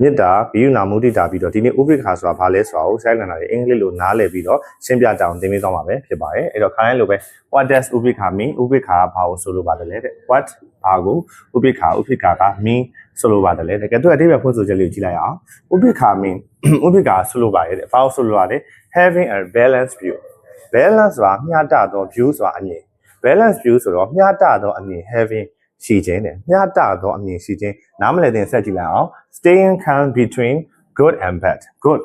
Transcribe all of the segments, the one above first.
မေတ္တာဘိယုနာမုဒိတာပြီးတော့ဒီနေ့ဥပိ္ပခာဆိုတာဘာလဲဆိုတာကိုဆိုင်းလန်တာတွေအင်္ဂလိပ်လိုနားလည်ပြီးတော့ရှင်းပြကြအောင်သင်ပေးသွားမှာပဲဖြစ်ပါတယ်အဲ့တော့ခိုင်းလိုပဲ what does ဥပိ္ပခာ mean ဥပိ္ပခာကဘာကိုဆိုလိုပါတယ်လဲတဲ့ what ဘာကိုဥပိ္ပခာဥပိ္ပခာက mean ဆိုလိုပါတယ်လေတကယ်တော့အတိပ္ပယ်ဖွင့်ဆိုချက်လေးကိုကြည့်လိုက်အောင်ဥပိ္ပခာ mean ဥပိ္ပခာဆိုလိုပါတယ်တဲ့ဘာကိုဆိုလိုရလဲ having a balanced view balance ဆိုတာမျှတသော view ဆိုတာအမြင် balance view ဆိုတော့မျှတသောအမြင် having ရှိခြင်းတဲ့မျှတသောအမြင်ရှိခြင်းနားမလည်တဲ့ဆက်ကြည့်လိုက်အောင် staying calm between good and bad good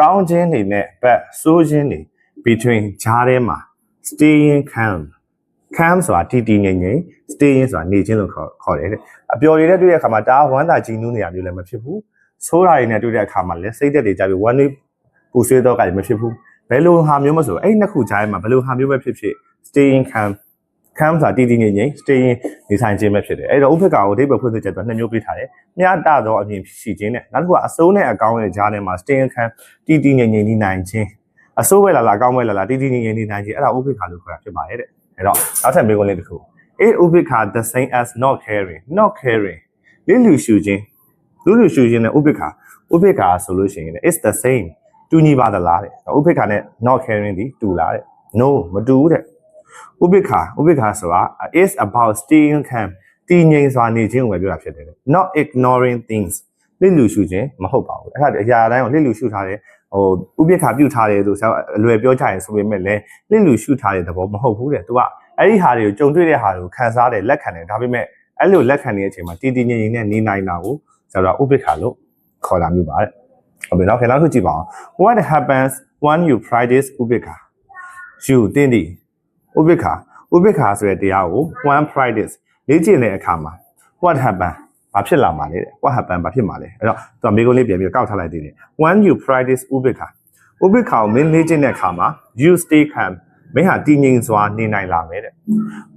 ကောင်းခြင်းတွေနဲ့ bad ဆိုးခြင်းတွေ between ဂျားထဲမှာ staying calm calm ဆိုတာတည်တည်ငြိမ်ငြိမ် staying ဆိုတာနေခြင်းလို့ခေါ်ခေါ်တယ်တဲ့အပျော်ရည်နဲ့တွေ့တဲ့အခါမှာတားဝမ်းသာကြည်နူးနေရမျိုးလည်းမဖြစ်ဘူးဆိုးတာတွေနဲ့တွေ့တဲ့အခါမှာလည်းစိတ်သက်တွေကြပြီးဝမ်းတွေပူဆွေးတော့ကလည်းမဖြစ်ဘူးဘယ်လိုဟာမျိုးမဆိုအဲ့ဒီနှစ်ခုကြားထဲမှာဘယ်လိုဟာမျိုးပဲဖြစ်ဖြစ် staying calm calm ဆိုတာတည်တည်ငြိမ်ငြိမ် staying နေထိုင်ခြင်းပဲဖြစ်တယ်အဲ့တော့ဥပ္ပခါကိုအဓိပ္ပာယ်ဖွင့်ဆိုချက်တော့နှစ်မျိုးပေးထားတယ်မျှတသောအမြင်ရှိခြင်းနဲ့နောက်တစ်ခုကအစိုးနဲ့အကောင်းရဲ့ကြားထဲမှာ staying calm တည်တည်ငြိမ်ငြိမ်နေနိုင်ခြင်းအစိုးပဲလာလာအကောင်းပဲလာလာတည်တည်ငြိမ်ငြိမ်နေနိုင်ခြင်းအဲ့ဒါဥပ္ပခါလို့ခေါ်တာဖြစ်ပါတယ်တဲ့အဲ့တော့နောက်ထပ်မေးခွန်းလေးတစ်ခု is ဥပ္ပခါ the same as not caring not caring လိလူရှုခြင်းလူလူရှုခြင်းနဲ့ဥပ္ပခါဥပ္ပခါဆိုလို့ရှိရင်လည်း is the same တူညီပါသလားတဲ့ဥပ္ပခါနဲ့ not caring ဒီတူလားတဲ့ no မတူဘူးတဲ့ ဥပိ္ပခာဥပိ္ပခာဆိုတာ is about staying calm တည်ငြိမ်စွာနေခြင်းကိုပဲပြောတာဖြစ်တယ် not ignoring things လစ်လူရှုခြင်းမဟုတ်ပါဘူးအဲ့ဒါအရာတိုင်းကိုလစ်လူရှုထားတယ်ဟိုဥပိ္ပခာပြုတ်ထားတယ်ဆိုတော့အလွယ်ပြောကြရင်ဆိုပေမဲ့လည်းလစ်လူရှုထားတဲ့သဘောမဟုတ်ဘူးတဲ့ तू ကအဲ့ဒီဟာတွေကိုကြုံတွေ့တဲ့ဟာတွေကိုခံစားတယ်လက်ခံတယ်ဒါပေမဲ့အဲ့လိုလက်ခံနေတဲ့အချိန်မှာတည်တည်ငြိမ်ငြိမ်နဲ့နေနိုင်တာကိုကျွန်တော်ဥပိ္ပခာလို့ခေါ်တာမျိုးပါတဲ့ဟုတ်ပြီနောက်ခင်နောက်တစ်ခုကြည့်ပါအောင် what happens when you practice ဥပိ္ပခာ you တင်းတည် ဥပိ္ပခာဥပိ္ပခာဆိုတဲ့တရားကို one practice လေ့ကျင့်တဲ့အခါမှာ what happen ဘာဖြစ်လာမှာလဲတဲ့ what happen ဘာဖြစ်မှာလဲအဲ့တော့သူကမိကုန်းလေးပြန်ပြီးကောက်ထားလိုက်သေးတယ် when you practice ဥပိ္ပခာဥပိ္ပခာကိုမင်းလေ့ကျင့်တဲ့အခါမှာ you stay calm မင်းဟာတည်ငြိမ်စွာနေနိုင်လာမယ်တဲ့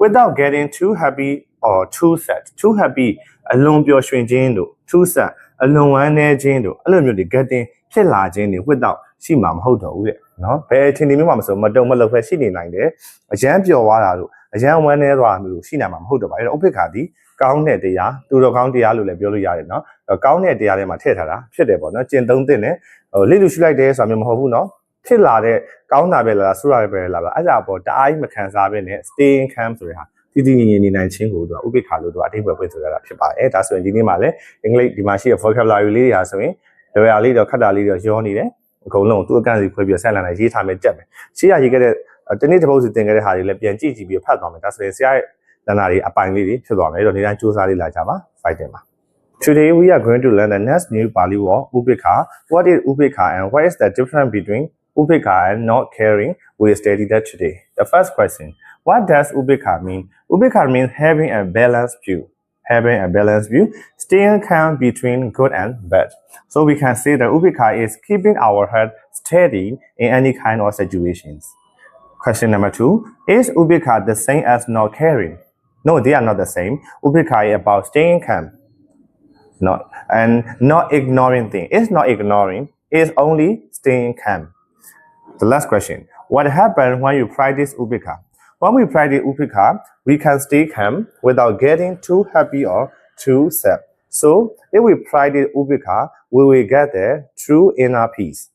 without getting too happy or too sad too happy အလွန်ပျော်ရွှင်ခြင်းတို့ too sad အလွန်ဝမ်းနည်းခြင်းတို့အဲ့လိုမျိုးတွေ getting ဖြစ်လာခြင်းတွေ without ရှိမှာမဟုတ်တော့ဘူးတဲ့နော်ဘယ်အချိန်ဒီမျိုးမှမဆိုမတုံမလောက်ပဲရှိနေနိုင်တယ်အရန်ပျော်သွားတာတို့အရန်ဝမ်းနည်းသွားတာမျိုးရှိနိုင်မှာမဟုတ်တော့ပါအဲ့တော့ဥပိ္ပခာဒီကောင်းတဲ့တရားသူတော်ကောင်းတရားလို့လည်းပြောလို့ရတယ်နော်ကောင်းတဲ့တရားတွေမှာထည့်ထားတာဖြစ်တယ်ပေါ့နော်ကျင့်သုံးသင့်တယ်ဟိုလိလူရှုလိုက်တယ်ဆိုတာမျိုးမဟုတ်ဘူးနော် ဖြစ်လာတဲ့ကောင်းတာပဲလားဆိုးတာပဲလားအဲ့ဒါပေါ်တအားကြီးမခံစားဘဲနဲ့ staying calm ဆိုတဲ့ဟာတည်တည်ငြိမ်ငြိမ်နေနိုင်ခြင်းကိုသူကဥပိ္ပခာလို့သူကအဓိပ္ပာယ်ပွင့်ဆိုရတာဖြစ်ပါတယ်ဒါဆိုရင်ဒီနေ့မှာလည်းအင်္ဂလိပ်ဒီမှာရှိတဲ့ vocabulary လေးတွေဟာဆိုရင်လွယ်ရလေးတော့ခက်တာလေးတော့ရောနေတယ်အကုန်လုံးသူ့အကန့်စီခွဲပြီးဆက်လန်လိုက်ရေးထားမယ်ကြက်မယ်ရှေ့ရရေးခဲ့တဲ့တနေ့တစ်ပုတ်စီတင်ခဲ့တဲ့ဟာတွေလည်းပြန်ကြည့်ကြည့်ပြီးဖတ်သွားမယ်ဒါဆိုရင်ဆရာရဲ့လန်နာတွေအပိုင်လေးတွေဖြစ်သွားမယ်အဲ့တော့နေ့တိုင်းစူးစမ်းလေးလာကြပါ fighting ပါ Today we are going to learn the next new Pali word upekha. What is upekha and what is the difference between upekha and not caring? We study that today. The first question, what does upekha mean? Upekha means having a balanced view. Having a balanced view, staying calm between good and bad. So we can say that upekha is keeping our head steady in any kind of situations. Question number two, is upekha the same as not caring? No, they are not the same. Upekha is about staying calm not and not ignoring things. It's not ignoring, it's only staying calm. The last question. What happens when you practice upika? When we practice upika, we can stay calm without getting too happy or too sad. So if we practice upika, we will get the true inner peace.